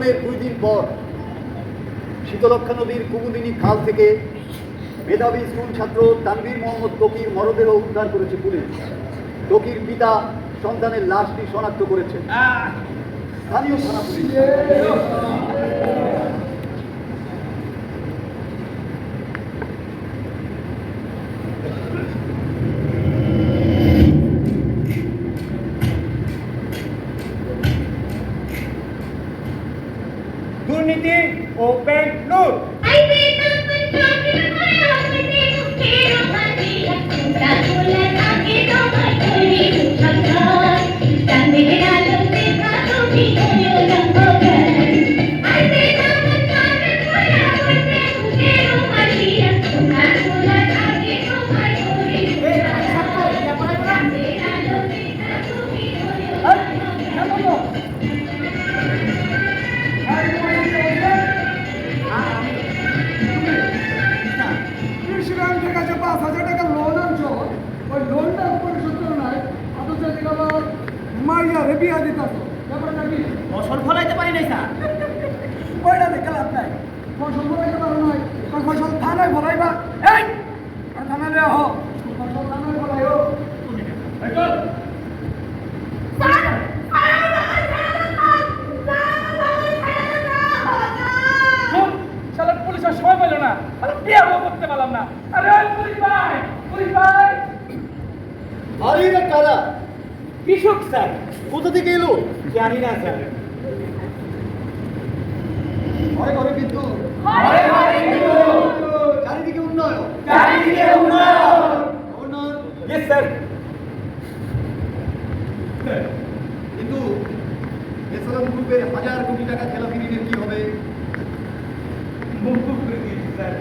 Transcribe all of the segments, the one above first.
অপহরণের দুই দিন পর শীতলক্ষা নদীর কুমুদিনী খাল থেকে মেধাবী স্কুল ছাত্র তানভীর মোহাম্মদ তকির মরদেহ উদ্ধার করেছে পুলিশ। তকির পিতা সন্তানের লাশটি শনাক্ত করেছে স্থানীয় থানা পুলিশ। ফলাইতে পারি নাই স্যার ওইটা দেখে লাভ নাই? ফসল ফলাইতে পারো নাই। ওই ফসল থানায় ফলাইবা এই থানায় দেওয়া হোক। ফসল থানায় ফলাই পুলিশের সময় পেল না। আরে বিয়ে করতে পারলাম না। আরে পুলিশ ভাই পুলিশ ভাই। আরে কারা? কৃষক স্যার? কোথা থেকে এলো? জানি না স্যার। ঘরে ঘরে কিন্তু। হয়, চারিদিকে উন্নয়ন। চারিদিকে উন্নয়ন। গভর্নর ইয়েস স্যার কিন্তু এছাড়া গ্রুপের হাজার কোটি টাকা খেলাপি ঋণের কি হবে? মুক্ত করে দিয়েছি স্যার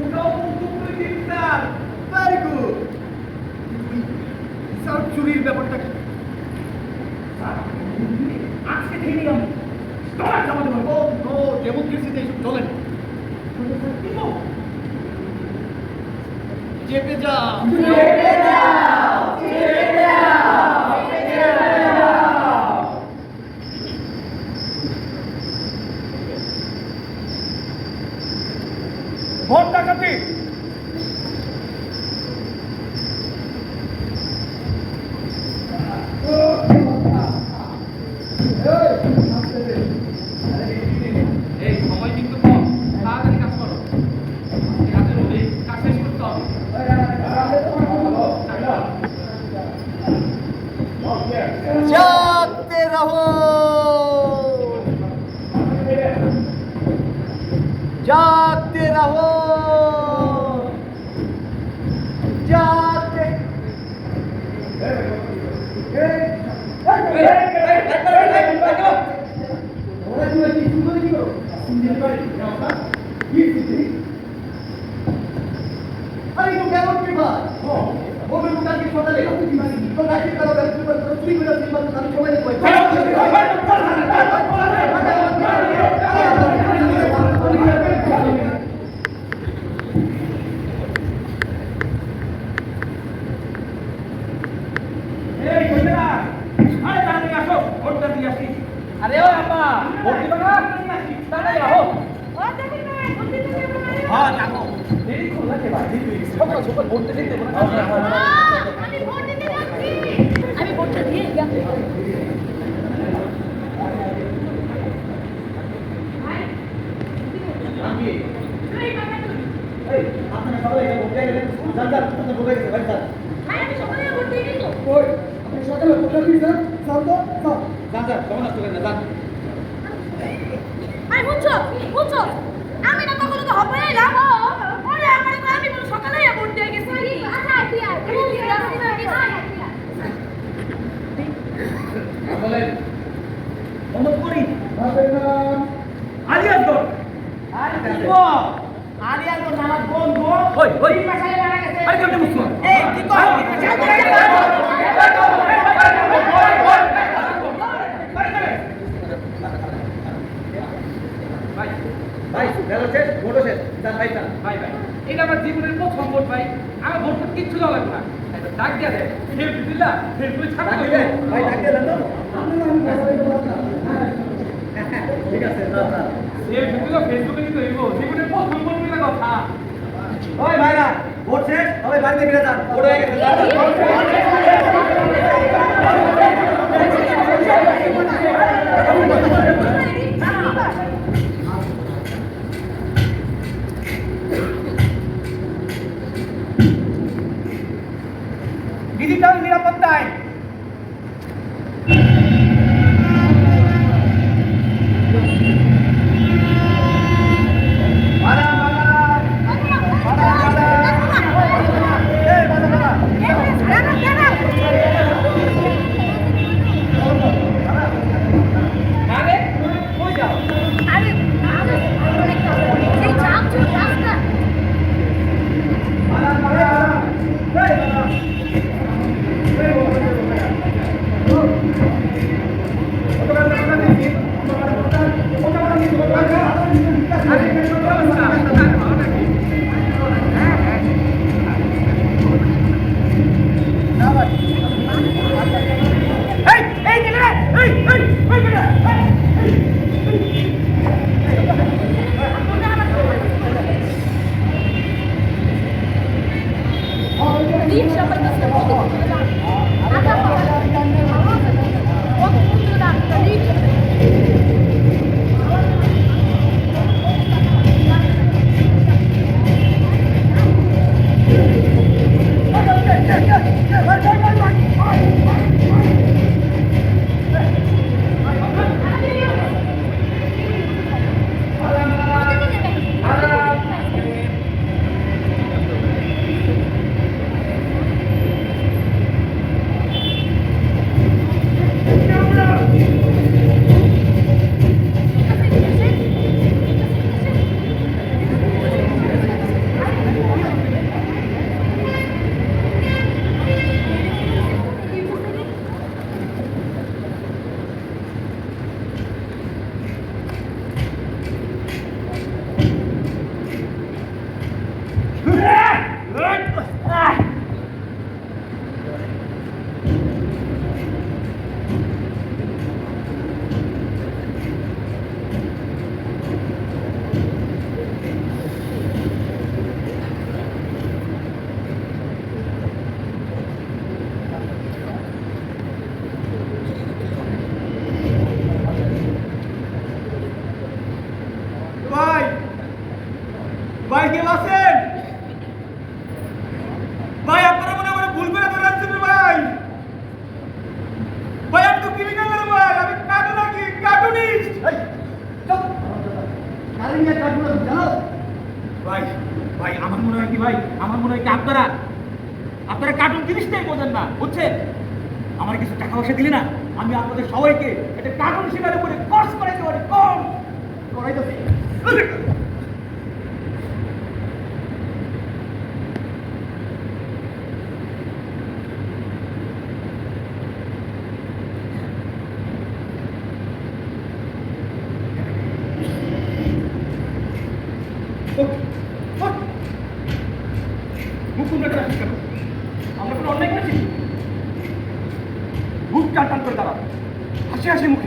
ওটাও মুক্ত করে দিয়েছি স্যার. হিসাব চুরির ব্যাপারটা কি? আজকে থেকে নিলাম। তোমার জামাতে পারব নো ডেমোক্রেসিতে এইসব চলে। না চেপে যা। जागते रहो। जागते আরে দিয়ে ও আব্বা ভোট দিবা না? হ্যাঁ যাব দেরি করলা কে ভাই সকাল সকাল ভোট দিতে দেবো না। আমি ভোট দিতে যাচ্ছি। আমি ভোটটা দিয়ে গেছি আপনারা সবাই এটা ভোট দিয়ে গেলেন। জানতাম আপনার ভোট হয়ে গেছে বাড়ি যান। আমি সকালে ভোট দিয়ে দিই তো ওই। আপনি সকালে কোথায় দিয়েছেন যান তো যান যান কেমন আসতে না যান আরে বুঝছ বুঝছ আমি না কখনো তো হবে না ওরে আমার তো আমি বলে সকালে ভোট দিয়ে গেছি আচ্ছা তুই আয় তুই আয় বলেন অনুরোধ করি আপনার নাম আলিয়ার দল ওই ওই আই কেমনে বুঝছ এই কি কর ভাই ভাই গেল শেষ ভোটও শেষ যান ভাই যান ভাই ভাই এটা আমার জীবনের প্রথম ভোট ভাই আমার ভোট করতে কিচ্ছু দেওয়া লাগবে না একটা ডাক দিয়া দেয় ফের দিলা ফের তুই ছাড়া দিবেন ভাই ডাক দিয়ে ঠিক আছে যান এই ভিডিও ফেসবুকে কিন্তু হইব জীবনের প্রথম ভোট বলে কথা। ওই ভাইরা ভোট শেষ? সবাই বাড়িতে ফিরে যান। ভোট হয়ে গেছে ডিজিটাল নিরাপত্তায় ভাই কেউ আছেন? ভাই আপনারা মনে হয় ভুল করে ধরে ভাই। ভাই আমি তো ক্রিমিনাল ভাই আমি কার্টুন নাকি কার্টুনিস্ট। কারে? ভাই ভাই আমার মনে হয় কি ভাই আমার মনে হয় কি আপনারা আপনারা কার্টুন জিনিসটাই বোঝেন না বুঝছেন? আমার কিছু টাকা পয়সা দিলে না আমি আপনাদের সবাইকে একটা কার্টুন শেখার উপরে কোর্স করাইতে পারি কম মুখুন্ডা করে আসিস কেন? আমরা কোনো অন্যায় করেছি? বুক টান করে দাঁড়াবো হাসি হাসি মুখে।